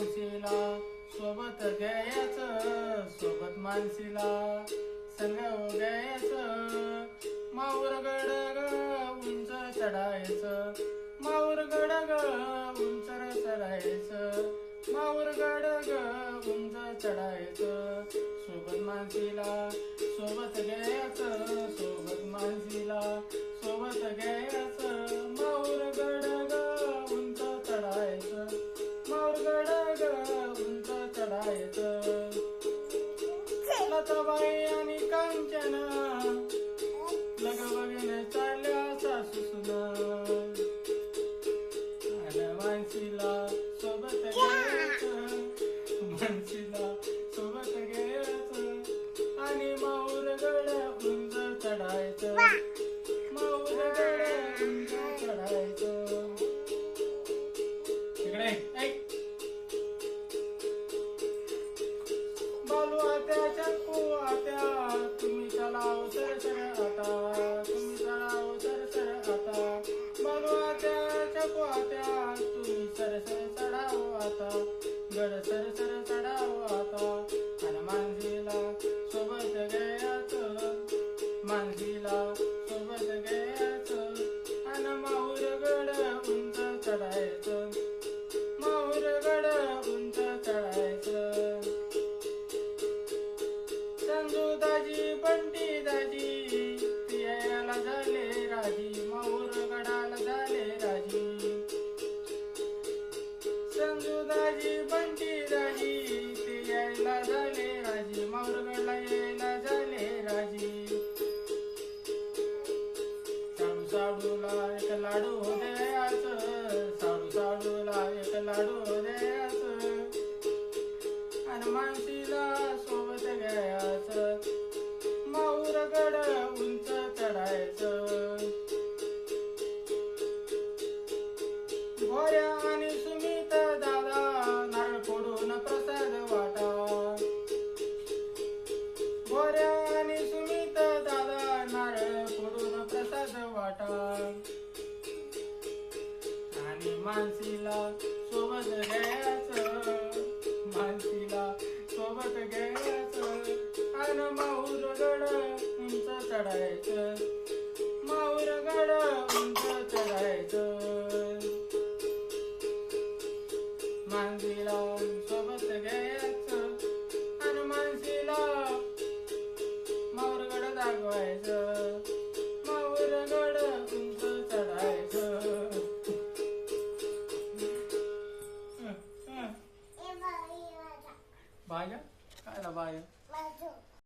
माणसीला सोबत घ्यायचं सोबत माणसीला संग घ्यायचं माऊर गडग उंच चढायचं. माऊर गडग उंच चढायचं. माऊर गडग उंच चढायचं. सोबत माणसीला सोबत घ्यायचं. चढायचं लताबाई चक्कू तुम्ही सर सर आता. गड सर सर आता. सोबत सोबत गड उंच चढायचं. माऊर गड उंच चढायचं. संजू दाजी बंटी दाजी पियाला झाले झाले राजी माऊर गडला यायला झाले राजी. साडू साडूला एक लाडू द्यायचं साडू साडूला एक लाडू द्यायचं. आणि माणसीला सोबत घ्यायचं. माऊर कस प्रसाद वाटा आणि मानसीला सोबत घ्या navalha, cai.